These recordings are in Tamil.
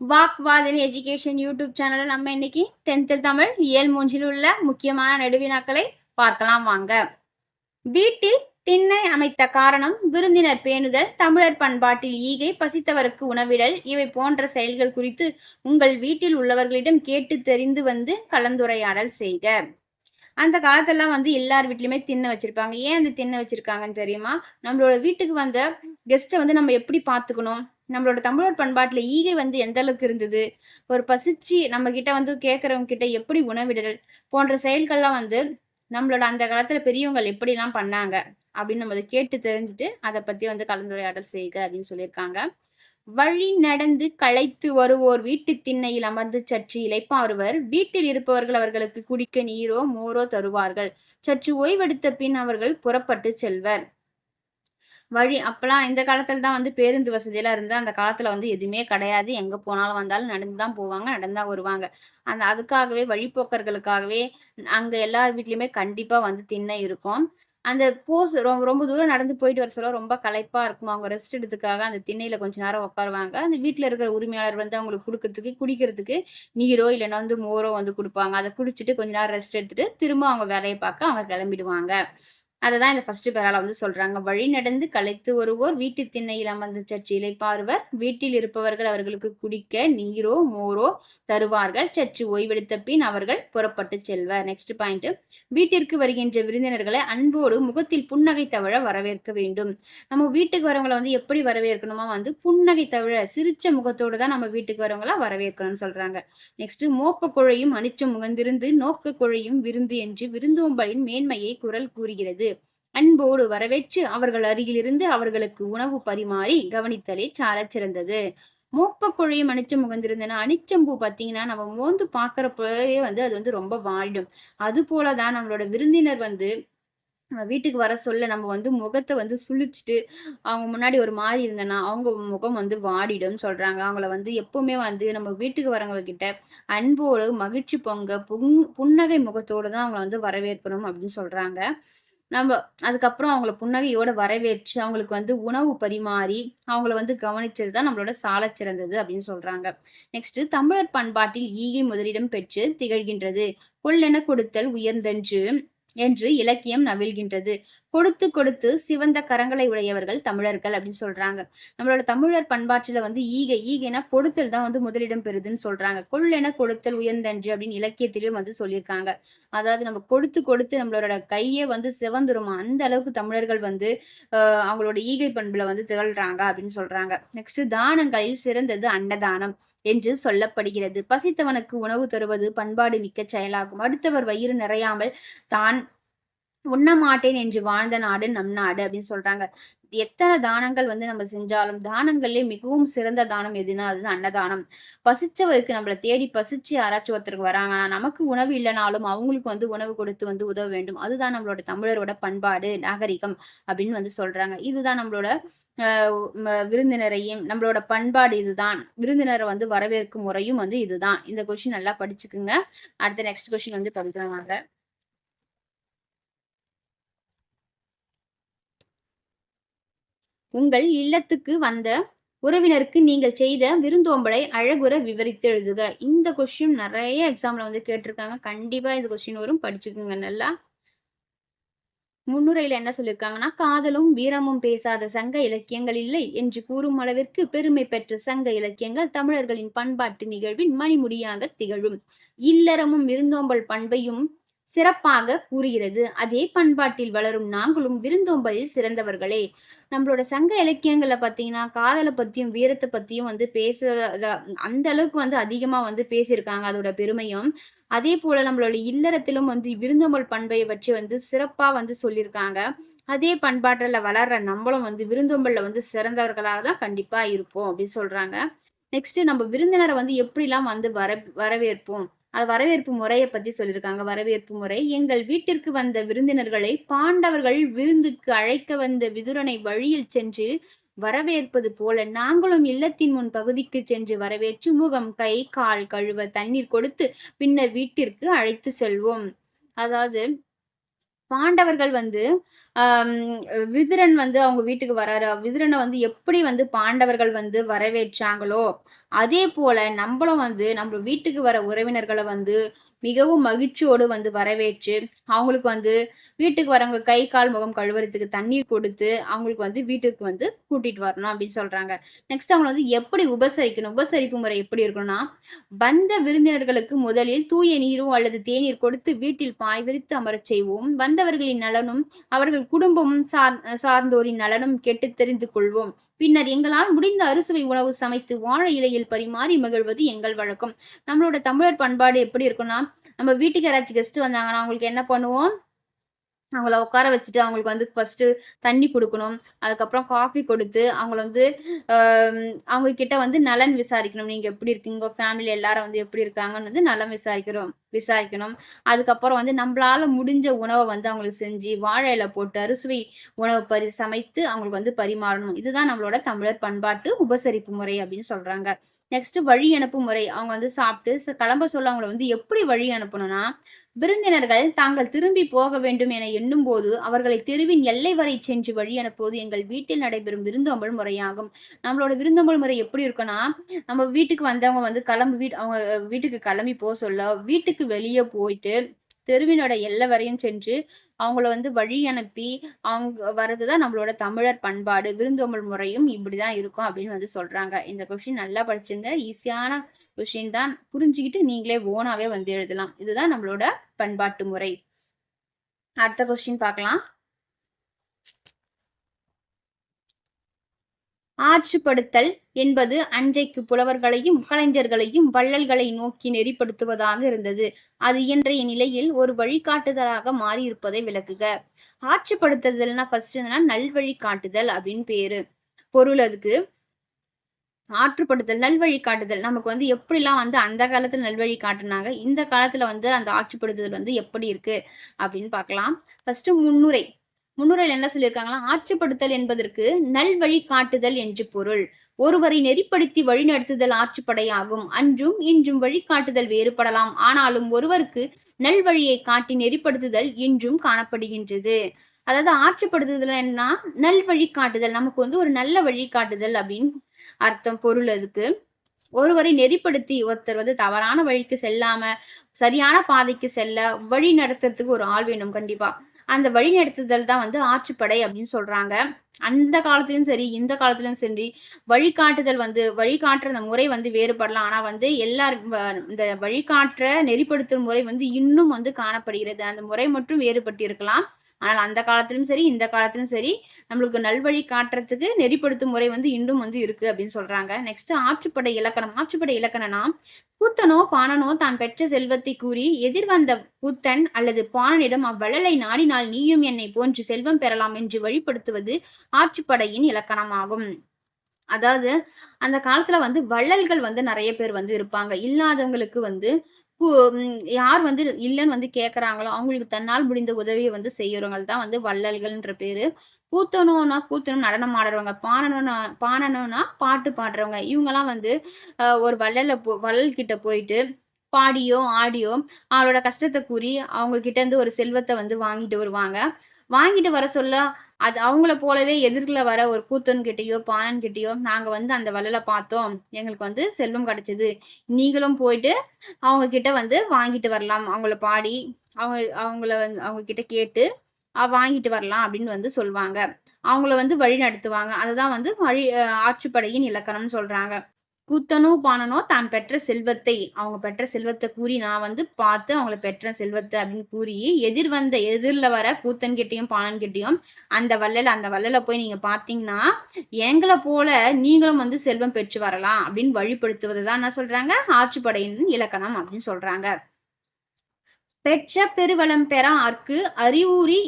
வாக்வாதனி எஜுகேஷன் யூடியூப் சேனலில் நம்ம இன்னைக்கு டென்த்தில் தமிழ் இயல் மூஞ்சில் உள்ள முக்கியமான நெடுவினாக்களை பார்க்கலாம் வாங்க. வீட்டில் திண்ணை அமைத்த காரணம் விருந்தினர் பேணுதல் தமிழர் பண்பாட்டில் ஈகை பசித்தவருக்கு உணவிடல் இவை போன்ற செயல்கள் குறித்து உங்கள் வீட்டில் உள்ளவர்களிடம் கேட்டு தெரிந்து வந்து கலந்துரையாடல் செய்க. அந்த காலத்தெல்லாம் வந்து எல்லார் வீட்லையுமே திண்ணை வச்சிருப்பாங்க. ஏன் அந்த திண்ணை வச்சிருக்காங்கன்னு தெரியுமா? நம்மளோட வீட்டுக்கு வந்த கெஸ்ட்டை வந்து நம்ம எப்படி பார்த்துக்கணும்? நம்மளோட தமிழர் பண்பாட்டில் ஈகை வந்து எந்த அளவுக்கு இருந்தது? ஒரு பசிச்சு நம்ம கிட்ட வந்து கேட்குறவங்க கிட்ட எப்படி உணவிடல்? போன்ற செயல்கள்லாம் வந்து நம்மளோட அந்த காலத்தில் பெரியவங்க எப்படிலாம் பண்ணாங்க? அப்படின்னு நம்ம அதை கேட்டு தெரிஞ்சுட்டு அதை பற்றி வந்து கலந்துரையாடல் செய்க அப்படின்னு சொல்லியிருக்காங்க. வழி நடந்து களைத்து வருவோர் வீட்டு திண்ணையில் அமர்ந்து சற்று இழைப்பார்வர் வீட்டில் இருப்பவர்கள் அவர்களுக்கு குடிக்க நீரோ மோரோ தருவார்கள். சற்று ஓய்வெடுத்த பின் அவர்கள் புறப்பட்டு செல்வர். வழி அப்போலாம் இந்த காலத்தில் தான் வந்து பேருந்து வசதியெல்லாம் இருந்து அந்த காலத்தில் வந்து எதுவுமே கிடையாது. எங்கே போனாலும் வந்தாலும் நடந்து தான் போவாங்க நடந்து தான் வருவாங்க. அந்த அதுக்காகவே வழிப்போக்கர்களுக்காகவே அங்கே எல்லார் வீட்லேயுமே கண்டிப்பாக வந்து திண்ணை இருக்கும். அந்த போஸ் ரொம்ப ரொம்ப தூரம் நடந்து போயிட்டு வர சொல்ல ரொம்ப களைப்பாக இருக்கும். அவங்க ரெஸ்ட் எடுத்துக்காக அந்த திண்ணையில் கொஞ்ச நேரம் உட்காருவாங்க அந்த வீட்டில் இருக்கிற உரிமையாளர் வந்து அவங்களுக்கு கொடுக்கறதுக்கு குடிக்கிறதுக்கு நீரோ இல்லைன்னா வந்து மோரோ வந்து கொடுப்பாங்க. அதை குடிச்சிட்டு கொஞ்ச நேரம் ரெஸ்ட் எடுத்துட்டு திரும்ப அவங்க வேலையை பார்க்க அவங்க கிளம்பிடுவாங்க. அதை தான் இந்த ஃபர்ஸ்ட் பேரால வந்து சொல்றாங்க. வழி நடந்து களைத்து வருவோர் வீட்டு திண்ணையில் அமர்ந்து சற்று இழைப்பார்வர் வீட்டில் இருப்பவர்கள் அவர்களுக்கு குடிக்க நீரோ மோரோ தருவார்கள். சற்று ஓய்வெடுத்த பின் அவர்கள் புறப்பட்டு செல்வர். நெக்ஸ்ட் பாயிண்ட் வீட்டிற்கு வருகின்ற விருந்தினர்களை அன்போடு முகத்தில் புன்னகை தவிழ வரவேற்க வேண்டும். நம்ம வீட்டுக்கு வரவங்களை வந்து எப்படி வரவேற்கணுமா? வந்து புன்னகை தவிர சிரிச்ச முகத்தோடு தான் நம்ம வீட்டுக்கு வரவங்களா வரவேற்கணும்னு சொல்றாங்க. நெக்ஸ்ட் மோப்ப குழையும் அனிச்சம் முகந்திருந்து நோக்க குழையும் விருந்து என்று விருந்தோம்பலின் மேன்மையை குரல் கூறுகிறது. அன்போடு வரவேற்று அவர்கள் அருகிலிருந்து அவர்களுக்கு உணவு பரிமாறி கவனித்தலே சால சிறந்தது. மோப்ப குழையும் அனிச்சம் முகந்திருந்தனா அனிச்சம்பூ பார்த்தீங்கன்னா நம்ம மோந்து பார்க்குறப்பவே வந்து அது வந்து ரொம்ப வாடிடும் அது போலதான் நம்மளோட விருந்தினர் வந்து நம்ம வீட்டுக்கு வர சொல்ல நம்ம வந்து முகத்தை வந்து சுழிச்சிட்டு அவங்க முன்னாடி ஒரு மாதிரி இருந்தேன்னா அவங்க முகம் வந்து வாடிடும் சொல்றாங்க. அவங்கள வந்து எப்பவுமே வந்து நம்ம வீட்டுக்கு வரவங்ககிட்ட அன்போடு மகிழ்ச்சி பொங்க புன் புன்னகை முகத்தோடு தான் அவங்கள வந்து வரவேற்கணும் அப்படின்னு சொல்றாங்க. நம்ம அதுக்கப்புறம் அவங்கள புன்னகையோட வரவேற்று அவங்களுக்கு வந்து உணவு பரிமாறி அவங்கள வந்து கவனிச்சது தான் நம்மளோட சால சிறந்தது அப்படின்னு சொல்றாங்க. நெக்ஸ்ட் தமிழர் பண்பாட்டில் ஈகை முதலிடம் பெற்று திகழ்கின்றது. கொள்ளென கொடுத்தல் உயர்ந்தன்று என்று இலக்கியம் நவிழ்கின்றது. கொடுத்து கொடுத்து சிவந்த கரங்களை உடையவர்கள் தமிழர்கள் அப்படின்னு சொல்றாங்க. நம்மளோட தமிழர் பண்பாட்டுல வந்து ஈகை ஈகைனா கொடுத்தல் தான் வந்து முதலிடம் பெறுதுன்னு சொல்றாங்க. கொள்ளென கொடுத்தல் உயர்ந்தன்று அப்படின்னு இலக்கியத்திலும் வந்து சொல்லியிருக்காங்க. அதாவது நம்ம கொடுத்து கொடுத்து நம்மளோட கையே வந்து சிவந்துருமா? அந்த அளவுக்கு தமிழர்கள் வந்து அவங்களோட ஈகை பண்புல வந்து திகழ்றாங்க அப்படின்னு சொல்றாங்க. நெக்ஸ்ட் தானங்களில் சிறந்தது அன்னதானம் என்று சொல்லப்படுகிறது. பசித்தவனுக்கு உணவு தருவது பண்பாடு மிக்க செயலாகும். அடுத்தவர் வயிறு நிறையாமல் தான் உண்ண மாட்டேன் என்று வாழ்ந்த நாடு நம் நாடு அப்படின்னு சொல்றாங்க. எத்தனை தானங்கள் வந்து நம்ம செஞ்சாலும் தானங்கள்லயே மிகவும் சிறந்த தானம் எதுனா அது அன்னதானம். பசிச்சவருக்கு நம்மளை தேடி பசிச்சு யாராச்சும் ஒருத்தருக்கு வராங்கன்னா நமக்கு உணவு இல்லைனாலும் அவங்களுக்கு வந்து உணவு கொடுத்து வந்து உதவ வேண்டும். அதுதான் நம்மளோட தமிழரோட பண்பாடு நாகரிகம் அப்படின்னு வந்து சொல்றாங்க. இதுதான் நம்மளோட விருந்தினரையும் நம்மளோட பண்பாடு இதுதான். விருந்தினரை வந்து வரவேற்கும் முறையும் வந்து இதுதான். இந்த கொஸ்டின் நல்லா படிச்சுக்குங்க. அடுத்த நெக்ஸ்ட் கொஸ்டின் வந்து படிக்கிறாங்க உங்கள் இல்லத்துக்கு வந்த உறவினருக்கு நீங்கள் செய்த விருந்தோம்பலை அழகுற விவரித்து எழுதுக. இந்த கொஸ்டின் நிறைய எக்ஸாம்ல வந்து கேட்டிருக்காங்க. கண்டிப்பா இந்த கொஸ்டின் வரும். படிச்சுக்கோங்க நல்லா. முன்னுரையில என்ன சொல்லியிருக்காங்கன்னா காதலும் வீரமும் பேசாத சங்க இலக்கியங்கள் இல்லை என்று கூறும் அளவிற்கு பெருமை பெற்ற சங்க இலக்கியங்கள் தமிழர்களின் பண்பாட்டு நிகழ்வின் மணிமுடியாக திகழும். இல்லறமும் விருந்தோம்பல் பண்பையும் சிறப்பாக கூறுகிறது. அதே பண்பாட்டில் வளரும் நாங்களும் விருந்தோம்பலில் சிறந்தவர்களே. நம்மளோட சங்க இலக்கியங்களை பார்த்தீங்கன்னா காதலை பற்றியும் வீரத்தை பற்றியும் வந்து பேசுறத அந்த அளவுக்கு வந்து அதிகமாக வந்து பேசியிருக்காங்க அதோட பெருமையும். அதே போல நம்மளோட இல்லறத்திலும் வந்து விருந்தோம்பல் பண்பை வச்சு வந்து சிறப்பாக வந்து சொல்லியிருக்காங்க. அதே பண்பாட்டில் வளர்ற நம்மளும் வந்து விருந்தோம்பலில் வந்து சிறந்தவர்களாக தான் கண்டிப்பாக இருப்போம் அப்படின்னு சொல்கிறாங்க நெக்ஸ்ட் நம்ம விருந்தினரை வந்து எப்படிலாம் வந்து வர வரவேற்போம்? வரவேற்பு முறையை பத்தி சொல்லியிருக்காங்க. வரவேற்பு முறை எங்கள் வீட்டிற்கு வந்த விருந்தினர்களை பாண்டவர்கள் விருந்துக்கு அழைக்க வந்த விதுரனை வழியில் சென்று வரவேற்பது போல நாங்களும் இல்லத்தின் முன் பகுதிக்கு சென்று வரவேற்று முகம் கை கால் கழுவ தண்ணீர் கொடுத்து பின்னர் வீட்டிற்கு அழைத்து செல்வோம். அதாவது பாண்டவர்கள் வந்து ஆஹ் விதுரன் வந்து அவங்க வீட்டுக்கு வராரு. விதுரனை வந்து எப்படி வந்து பாண்டவர்கள் வந்து வரவேற்றாங்களோ அதே போல நம்மளும் வந்து நம்ம வீட்டுக்கு வர உறவினர்களை வந்து மிகவும் மகிழ்ச்சியோடு வந்து வரவேற்று அவங்களுக்கு வந்து வீட்டுக்கு வரவங்க கை கால் முகம் கழுவுறதுக்கு தண்ணீர் கொடுத்து அவங்களுக்கு வந்து வீட்டுக்கு வந்து கூட்டிட்டு வரணும் அப்படின்னு சொல்றாங்க. நெக்ஸ்ட் அவங்களை வந்து எப்படி உபசரிக்கணும் உபசரிப்பு முறை எப்படி இருக்கணும்னா வந்த விருந்தினர்களுக்கு முதலில் தூய நீரோ அல்லது தேநீர் கொடுத்து வீட்டில் பாய் விரித்து அமரச் செய்வோம். வந்தவர்களின் நலனும் அவர்கள் குடும்பமும் சார் சார்ந்தோரின் நலனும் கெட்டு தெரிந்து கொள்வோம். பின்னர் எங்களால் முடிந்த அறுசுவை உணவு சமைத்து வாழை இலையில் பரிமாறி மகிழ்வது எங்கள் வழக்கம். நம்மளோட தமிழர் பண்பாடு எப்படி இருக்குன்னா நம்ம வீட்டுக்கு யாராச்சும் கெஸ்ட் வந்தாங்கன்னா அவங்களுக்கு என்ன பண்ணுவோம்? அவங்கள உட்கார வச்சுட்டு அவங்களுக்கு வந்து ஃபஸ்ட்டு தண்ணி கொடுக்கணும். அதுக்கப்புறம் காஃபி கொடுத்து அவங்கள வந்து அவங்க கிட்ட வந்து நலன் விசாரிக்கணும். நீங்கள் எப்படி இருக்கீங்க? உங்கள் ஃபேமிலி எல்லாரும் வந்து எப்படி இருக்காங்கன்னு வந்து நலம் விசாரிக்கிறோம். விசாரிக்கணும். அதுக்கப்புறம் வந்து நம்மளால முடிஞ்ச உணவை வந்து அவங்களுக்கு செஞ்சு வாழை இலை போட்டு அறுசுவை உணவு பரி சமைத்து அவங்களுக்கு வந்து பரிமாறணும். இதுதான் நம்மளோட தமிழர் பண்பாட்டு உபசரிப்பு முறை அப்படின்னு சொல்றாங்க. நெக்ஸ்ட் வழி அனுப்பு முறை. அவங்க வந்து சாப்பிட்டு கிளம்ப சொல்ல அவங்கள வந்து எப்படி வழி அனுப்பணும்னா விருந்தினர்கள் தாங்கள் திரும்பி போக வேண்டும் என எண்ணும் போது அவர்களை தெருவின் எல்லை வரை சென்று வழி அனுப்புவது எங்கள் வீட்டில் நடைபெறும் விருந்தோம்பல் முறையாகும். நம்மளோட விருந்தோம்பல் முறை எப்படி இருக்குன்னா நம்ம வீட்டுக்கு வந்தவங்க வந்து கிளம்பி வீட் அவங்க வீட்டுக்கு கிளம்பி போக சொல்ல வீட்டுக்கு வெளியே போயிட்டு தெருவினோட எல்லை வரையும் சென்று அவங்கள வந்து வழி அனுப்பி அவங்க வர்றதுதான் நம்மளோட தமிழர் பண்பாடு விருந்தோம்பல் முறையும் இப்படிதான் இருக்கும் அப்படின்னு வந்து சொல்றாங்க. இந்த கொஸ்டின் நல்லா படிச்சுங்க ஈஸியான கொஷின் தான் புரிஞ்சுக்கிட்டு நீங்களே ஓனாவே வந்து எழுதலாம். இதுதான் நம்மளோட பண்பாட்டு முறை. அடுத்த கொஸ்டின் பார்க்கலாம். ஆட்சிப்படுத்தல் என்பது அன்றைக்கு புலவர்களையும் கலைஞர்களையும் வள்ளல்களை நோக்கி நெறிப்படுத்துவதாக இருந்தது. அது இன்றைய நிலையில் ஒரு வழிகாட்டுதலாக மாறி இருப்பதை விளக்குக. ஆட்சிப்படுத்துதல்னா ஃபர்ஸ்ட் என்னன்னா நல்வழி காட்டுதல் அப்படின்னு பேரு. பொருள் அதுக்கு. ஆற்றுப்படுத்தல் நல்வழி காட்டுதல் நமக்கு வந்து எப்படிலாம் வந்து அந்த காலத்தில் நல்வழி காட்டுனாங்க இந்த காலத்தில் வந்து அந்த ஆட்சிப்படுத்துதல் வந்து எப்படி இருக்கு அப்படின்னு பார்க்கலாம். ஃபர்ஸ்ட் முன்னுரை. முன்னுரையில் என்ன சொல்லியிருக்காங்களா ஆட்சிப்படுத்தல் என்பதற்கு நல்வழி காட்டுதல் என்று பொருள். ஒருவரை நெறிப்படுத்தி வழிநடத்துதல் ஆட்சிப்படையாகும் அன்றும் இன்றும் வழிகாட்டுதல் வேறுபடலாம். ஆனாலும் ஒருவருக்கு நல்வழியை காட்டி நெறிப்படுத்துதல் இன்றும் காணப்படுகின்றது. அதாவது ஆட்சிப்படுத்துதல் என்ன? நல் வழிகாட்டுதல் நமக்கு வந்து ஒரு நல்ல வழிகாட்டுதல் அப்படின்னு அர்த்தம் பொருள் அதுக்கு. ஒருவரை நெறிப்படுத்தி ஒருத்தர் வந்து தவறான வழிக்கு செல்லாம சரியான பாதைக்கு செல்ல வழி நடத்துறதுக்கு ஒரு ஆள் வேணும் கண்டிப்பா. அந்த வழிநடத்துதல் தான் வந்து ஆட்சிப்படை அப்படின்னு சொல்றாங்க. அந்த காலத்திலும் சரி இந்த காலத்திலும் சரி வழிகாட்டுதல் வந்து வழிகாட்டுற அந்த முறை வந்து வேறுபடலாம். ஆனா வந்து எல்லாரும் இந்த வழிகாட்டுற நெறிப்படுத்தும் முறை வந்து இன்னும் வந்து காணப்படுகிறது. அந்த முறை மட்டும் வேறுபட்டு இருக்கலாம் ஆனால் அந்த காலத்திலும் சரி இந்த காலத்திலும் சரி நம்மளுக்கு நல்வழி காட்டுறதுக்கு நெறிப்படுத்தும் முறை வந்து இன்னும் வந்து இருக்கு அப்படின்னு சொல்றாங்க. நெக்ஸ்ட் ஆற்றுப்படை இலக்கணம். ஆற்றுப்படை இலக்கணம்னா பூத்தனோ பாணனோ தான் பெற்ற செல்வத்தை கூறி எதிர்வந்த புத்தன் அல்லது பாணனிடம் அவ்வளலை நாடினால் நீயும் என்னை போன்று செல்வம் பெறலாம் என்று வழிப்படுத்துவது ஆட்சிப்படையின் இலக்கணமாகும். அதாவது அந்த காலத்துல வந்து வள்ளல்கள் வந்து நிறைய பேர் வந்து இருப்பாங்க. இல்லாதவங்களுக்கு வந்து யார் வந்து இல்லைன்னு வந்து கேட்குறாங்களோ அவங்களுக்கு தன்னால் முடிந்த உதவியை வந்து செய்யறவங்க தான் வந்து வள்ளல்கள்ன்ற பேரு. கூத்தணும்னா கூத்தணும் நடனம் ஆடுறவங்க பாடணும்னா பாடணும்னா பாட்டு பாடுறவங்க. இவங்கெல்லாம் வந்து ஒரு வள்ளல போ வள்ளல் கிட்ட போயிட்டு பாடியோ ஆடியோ அவளோட கஷ்டத்தை கூறி அவங்க கிட்ட இருந்து ஒரு செல்வத்தை வந்து வாங்கிட்டு வருவாங்க. வாங்கிட்டு வர சொல்ல அது அவங்கள போலவே எதிர்ல வர ஒரு கூத்தன் கிட்டயோ பானன் கிட்டயோ நாங்கள் வந்து அந்த வலையில பார்த்தோம். எங்களுக்கு வந்து செல்வம் கிடைச்சது. நீங்களும் போயிட்டு அவங்க கிட்ட வந்து வாங்கிட்டு வரலாம். அவங்கள பாடி அவங்க அவங்கள வந்து அவங்க கிட்ட கேட்டு வாங்கிட்டு வரலாம் அப்படின்னு வந்து சொல்லுவாங்க அவங்கள வந்து வழி நடத்துவாங்க. அதுதான் வந்து வழி ஆட்சிப்படையின் இலக்கணம்னு சொல்றாங்க. கூத்தனோ பானனோ தான் பெற்ற செல்வத்தை. அவங்க பெற்ற செல்வத்தை கூறி நான் வந்து பார்த்து அவங்கள பெற்ற செல்வத்தை அப்படின்னு கூறி எதிர் வந்த எதிரில் வர கூத்தன் கிட்டையும் பானன் கிட்டையும் அந்த வள்ளல அந்த வள்ளல போய் நீங்க பார்த்தீங்கன்னா எங்களை போல நீங்களும் வந்து செல்வம் பெற்று வரலாம் அப்படின்னு வழிபடுத்துவது தான் என்ன சொல்றாங்க? ஆட்சிப்படையின் இலக்கணம் அப்படின்னு சொல்றாங்க. பெற்ற பெருவளம் பெற ஆர்க்கு அறிவுரி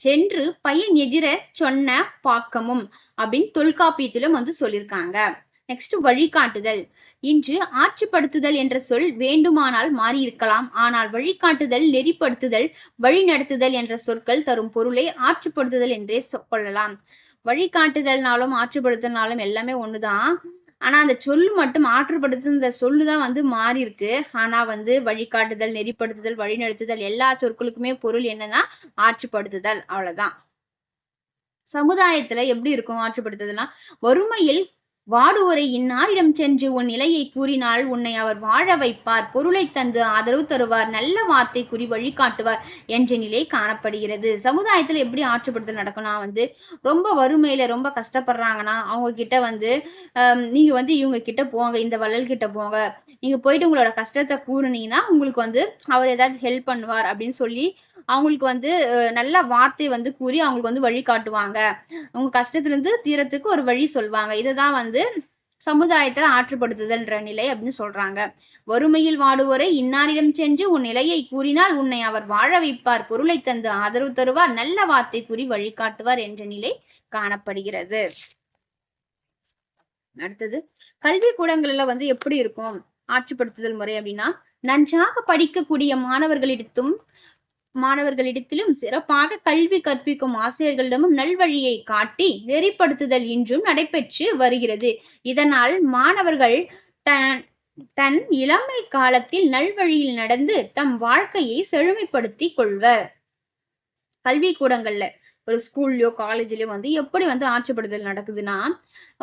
சென்று பையன் எதிர சொன்ன பாக்கமும் அப்படின்னு தொல்காப்பியத்திலும் வந்து சொல்லியிருக்காங்க. நெக்ஸ்ட் வழிகாட்டுதல். இன்று ஆட்சிப்படுத்துதல் என்ற சொல் வேண்டுமானால் மாறியிருக்கலாம். ஆனால் வழிகாட்டுதல் நெறிப்படுத்துதல் வழிநடத்துதல் என்ற சொற்கள் தரும் பொருளை ஆட்சிப்படுத்துதல் என்றே கொள்ளலாம். வழிகாட்டுதல்னாலும் ஆற்றுப்படுத்தல்னாலும் எல்லாமே ஒண்ணுதான். ஆனா அந்த சொல் மட்டும் ஆற்றுப்படுத்துன்ற சொல்லுதான் வந்து மாறி இருக்கு ஆனா வந்து வழிகாட்டுதல் நெறிப்படுத்துதல் வழிநடத்துதல் எல்லா சொற்களுக்குமே பொருள் என்னன்னா ஆட்சிப்படுத்துதல். அவ்வளவுதான். சமுதாயத்துல எப்படி இருக்கும் ஆற்றுப்படுத்துதல்னா வறுமையில் வாடுவோரை இன்னாரிடம் சென்று உன் நிலையை கூறினால் உன்னை அவர் வாழ வைப்பார். பொருளை தந்து ஆதரவு தருவார். நல்ல வார்த்தை கூறி வழிகாட்டுவார் என்ற நிலை காணப்படுகிறது. சமுதாயத்தில் எப்படி ஆற்றுப்படுத்தல் நடக்கும்னா வந்து ரொம்ப வறுமையில ரொம்ப கஷ்டப்படுறாங்கன்னா அவங்க கிட்ட வந்து நீங்க வந்து இவங்க கிட்ட போங்க இந்த வள்ளல் கிட்ட போங்க நீங்கள் போயிட்டு உங்களோட கஷ்டத்தை கூறுனீங்கன்னா உங்களுக்கு வந்து அவர் ஏதாச்சும் ஹெல்ப் பண்ணுவார் அப்படின்னு சொல்லி அவங்களுக்கு வந்து நல்ல வார்த்தை வந்து கூறி அவங்களுக்கு வந்து வழிகாட்டுவாங்க உங்கள் கஷ்டத்துலேருந்து தீரத்துக்கு ஒரு வழி சொல்வாங்க. இதை தான் வந்து சமுதாயத்தில் ஆற்றுப்படுத்துதல்ன்ற நிலை அப்படின்னு சொல்றாங்க. வறுமையில் வாடுவோரை இன்னாரிடம் சென்று உன் நிலையை கூறினால் உன்னை அவர் வாழ வைப்பார். பொருளை தந்து ஆதரவு தருவார். நல்ல வார்த்தை கூறி வழிகாட்டுவார் என்ற நிலை காணப்படுகிறது. அடுத்தது கல்வி கூடங்கள்ல வந்து எப்படி இருக்கும்? ஆற்றுப்படுத்துதல் முறை அப்படின்னா நன்றாக படிக்கக்கூடிய மாணவர்களிடத்தும் மாணவர்களிடத்திலும் சிறப்பாக கல்வி கற்பிக்கும் ஆசிரியர்களிடமும் நல்வழியை காட்டி நெறிப்படுத்துதல் இன்றும் நடைபெற்று வருகிறது. இதனால் மாணவர்கள் தன் தன் இளமை காலத்தில் நல்வழியில் நடந்து தம் வாழ்க்கையை செழுமைப்படுத்திக் கொள்வர். கல்வி கூடங்கள்ல ஒரு ஸ்கூல்லையோ காலேஜ்லயோ வந்து எப்படி வந்து ஆட்சிப்படுதல் நடக்குதுன்னா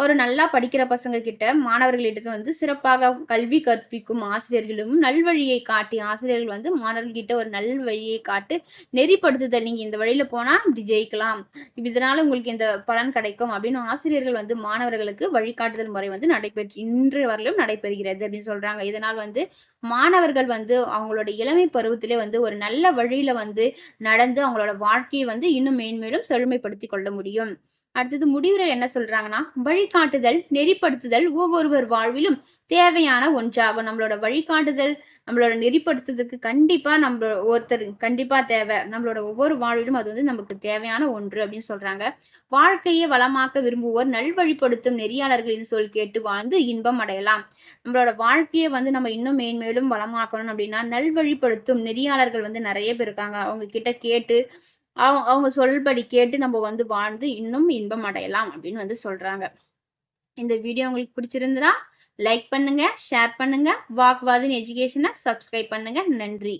ஒரு நல்லா படிக்கிற பசங்க கிட்ட மாணவர்களிடத்து வந்து சிறப்பாக கல்வி கற்பிக்கும் ஆசிரியர்களும் நல்வழியை காட்டி ஆசிரியர்கள் வந்து மாணவர்கள்கிட்ட ஒரு நல் வழியை காட்டு நெறிப்படுத்துதல். நீங்க இந்த வழியில போனா இப்படி ஜெயிக்கலாம். இதனால உங்களுக்கு இந்த பலன் கிடைக்கும் அப்படின்னு ஆசிரியர்கள் வந்து மாணவர்களுக்கு வழிகாட்டுதல் முறை வந்து நடைபெற்று இன்று வரலும் நடைபெறுகிறது அப்படின்னு சொல்றாங்க. இதனால் வந்து மாணவர்கள் வந்து அவங்களோட இளமை பருவத்திலே வந்து ஒரு நல்ல வழியில வந்து நடந்து அவங்களோட வாழ்க்கையை வந்து இன்னும் மேன்மேலும் செழுமைப்படுத்தி கொள்ள முடியும். அடுத்தது முடிவுரை என்ன சொல்றாங்கன்னா வழிகாட்டுதல் நெறிப்படுத்துதல் ஒவ்வொருவர் வாழ்விலும் தேவையான ஒன்றாகும். நம்மளோட வழிகாட்டுதல் நம்மளோட நெறிப்படுத்துறதுக்கு கண்டிப்பா நம்ம ஒருத்தர் கண்டிப்பா தேவை. நம்மளோட ஒவ்வொரு வாழ்விலும் அது வந்து நமக்கு தேவையான ஒன்று அப்படின்னு சொல்றாங்க. வாழ்க்கையை வளமாக்க விரும்புவோர் நல்வழிப்படுத்தும் நெறியாளர்களின் சொல் கேட்டு வாழ்ந்து இன்பம் அடையலாம். நம்மளோட வாழ்க்கையை வந்து நம்ம இன்னும் மேன்மேலும் வளமாக்கணும் அப்படின்னா நல்வழிப்படுத்தும் நெறியாளர்கள் வந்து நிறைய பேர் இருக்காங்க. அவங்க கிட்ட கேட்டு அவங்க அவங்க சொல்படி கேட்டு நம்ம வந்து வாழ்ந்து இன்னும் இன்பம் அடையலாம் அப்படின்னு வந்து சொல்றாங்க. இந்த வீடியோ உங்களுக்கு பிடிச்சிருந்தா லைக் பண்ணுங்க ஷேர் பண்ணுங்க வாக்வாதின் எஜுகேஷனை சப்ஸ்கிரைப் பண்ணுங்க. நன்றி.